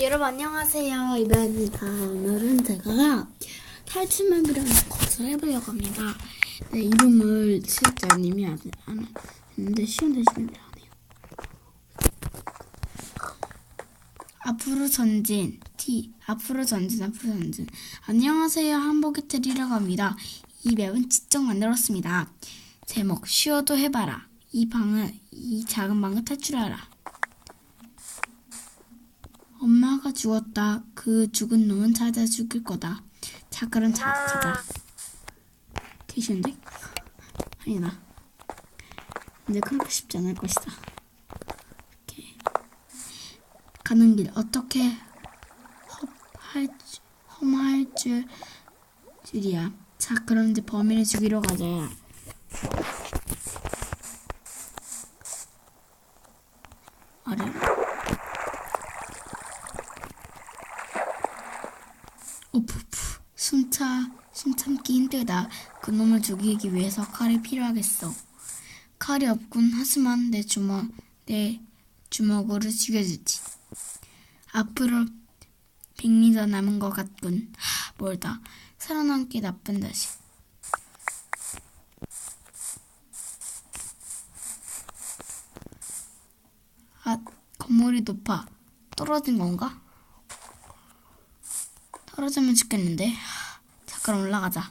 여러분 안녕하세요. 이베입니다. 오늘은 제가 탈출맵이라는 것을 해보려고 합니다. 네 이름을 지식자님이 안 안- 했는데 시험 되시면 안 해요 앞으로 전진. T 앞으로 전진 앞으로 전진. 안녕하세요. 한복의 트리라고 합니다. 이 맵은 직접 만들었습니다. 제목 쉬어도 해봐라. 이 방은 이 작은 방을 탈출하라 엄마가 죽었다. 그 죽은 놈은 찾아 죽일 거다. 자, 그럼 자, 가자. 되시는데? 아니다. 근데 그렇게 쉽지 않을 것이다. 이렇게. 가는 길 어떻게 험할, 줄- 험할 줄, 줄이야. 자, 그럼 이제 범인을 죽이러 가자. 아래. 우프프 숨차 숨 참기 힘들다. 그 놈을 죽이기 위해서 칼이 필요하겠어. 칼이 없군. 하지만 내 주먹 내 주먹으로 죽여주지. 앞으로 100m 남은 것 같군. 하, 멀다. 살아남기 나쁜 자식. 아 건물이 높아. 떨어진 건가? 떨어지면 죽겠는데. 하, 자, 그럼 올라가자.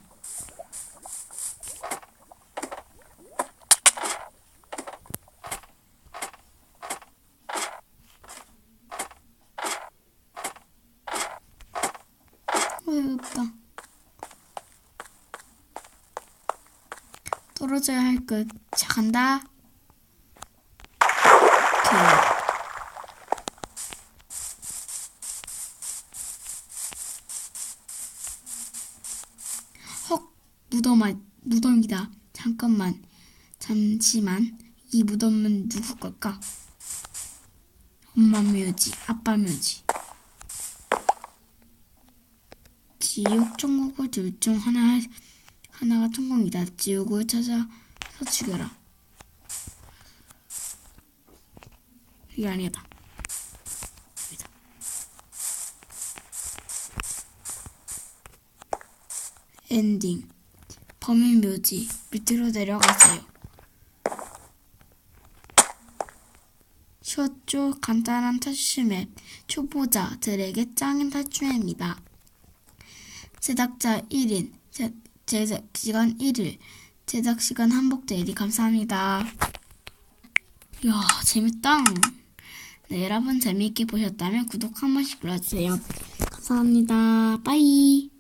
떨어져야 할 것. 자, 간다. 무덤아, 무덤이다. 잠깐만, 잠시만. 이 무덤은 누구 걸까? 엄마 묘지, 아빠 묘지. 지옥 천국을 둘 중 하나 하나가 천국이다. 지옥을 찾아서 죽여라. 이게 아니다. 엔딩. 범인 묘지 밑으로 내려가세요. 쇼조 간단한 탈출 맵 초보자들에게 짱인 탈출맵입니다. 제작자 1인 제, 제작 시간 1일 제작 시간 한복 대리 감사합니다. 이야 재밌다. 네, 여러분 재미있게 보셨다면 구독 한 번씩 눌러주세요. 감사합니다. 빠이.